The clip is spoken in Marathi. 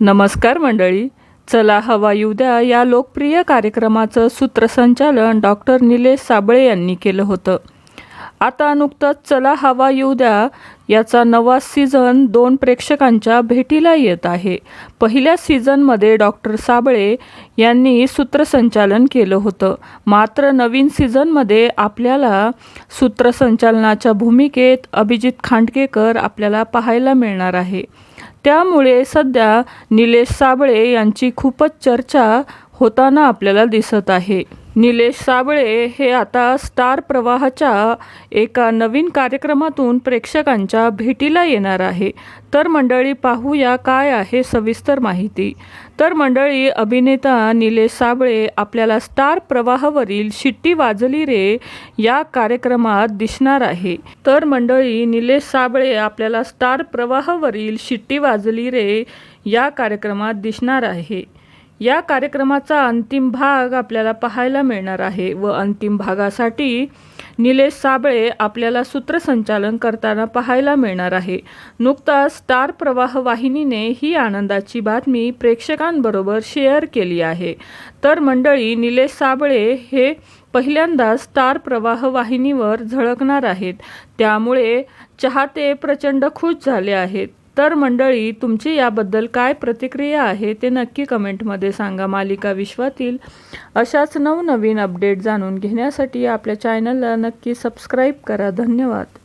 नमस्कार मंडळी. चला हवा येऊ द्या या लोकप्रिय कार्यक्रमाचं सूत्रसंचालन डॉक्टर निलेश साबळे यांनी केलं होतं. आता नुकतंच चला हवा येऊ द्या याचा नवा सीझन दोन प्रेक्षकांच्या भेटीला येत आहे. पहिल्या सीझनमध्ये डॉक्टर साबळे यांनी सूत्रसंचालन केलं होतं. मात्र नवीन सीझनमध्ये आपल्याला सूत्रसंचालनाच्या भूमिकेत अभिजित खांडकेकर आपल्याला पाहायला मिळणार आहे. त्यामुळे सध्या निलेश साबळे यांची खूपच चर्चा होताना आपल्याला दिसत आहे. निलेश साबळे हे आता स्टार प्रवाहाच्या एका नवीन कार्यक्रमातून प्रेक्षकांच्या भेटीला येणार आहे. तर मंडळी पाहूया काय आहे सविस्तर माहिती. तर मंडळी अभिनेता निलेश साबळे आपल्याला स्टार प्रवाहावरील शिट्टी वाजली रे या कार्यक्रमात दिसणार आहे. तर मंडळी निलेश साबळे आपल्याला स्टार प्रवाहावरील शिट्टी वाजली रे या कार्यक्रमात दिसणार आहे. या कार्यक्रमाचा अंतिम भाग आपल्याला पाहायला मिळणार आहे व अंतिम भागासाठी निलेश साबळे आपल्याला सूत्रसंचालन करताना पाहायला मिळणार आहे. नुकताच स्टार प्रवाह वाहिनीने ही आनंदाची बातमी प्रेक्षकांबरोबर शेअर केली आहे. तर मंडळी निलेश साबळे हे पहिल्यांदा स्टार प्रवाह वाहिनीवर झळकणार आहेत. त्यामुळे चाहते प्रचंड खुश झाले आहेत. तर मंडळी तुमची याबद्दल काय प्रतिक्रिया आहे ते नक्की कमेंटमध्ये सांगा. मालिका विश्वातील अशाच नवनवीन अपडेट जाणून घेण्यासाठी आपल्या चॅनलला नक्की सबस्क्राईब करा. धन्यवाद.